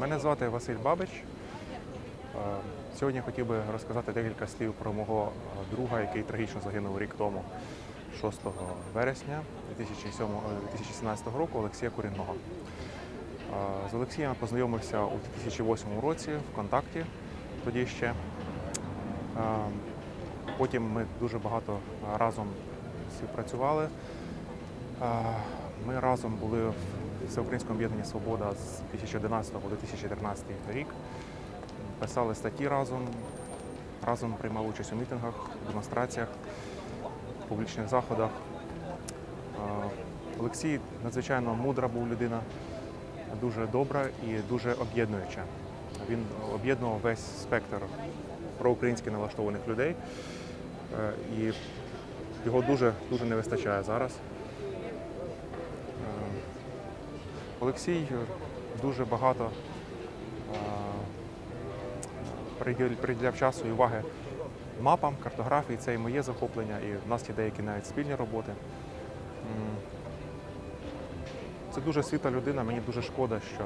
Мене звати Василь Бабич. Е, Сьогодні хотів би розказати декілька слів про мого е, друга, який трагічно загинув рік тому, 6 вересня 2007, е, 2017 року Олексія Курінного. З Олексієм я познайомився у 2008 році в контакті тоді ще. Потім ми дуже багато разом співпрацювали. Ми разом були в Всеукраїнському об'єднанні Свобода з 2011 по 2013 рік. Писали статті разом, разом приймав участь у мітингах, демонстраціях, публічних заходах. Олексій надзвичайно мудра був людина, дуже добра і дуже об'єднуюча. Він об'єднував весь спектр проукраїнськи налаштованих людей. Е, І його дуже, дуже не вистачає зараз. Олексій дуже багато приділяв часу і уваги мапам, картографії. Це і моє захоплення, і в нас є деякі навіть спільні роботи. Це дуже світла людина, мені дуже шкода, що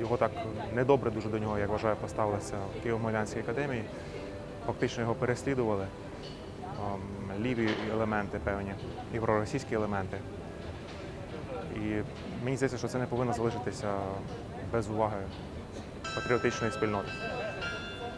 його так недобре дуже до нього, як вважаю, поставилися в Києво-Могилянській академії. Фактично його переслідували. Ем, Ліві елементи певні, і проросійські елементи. І мені здається, що це не повинно залишитися без уваги патріотичної спільноти.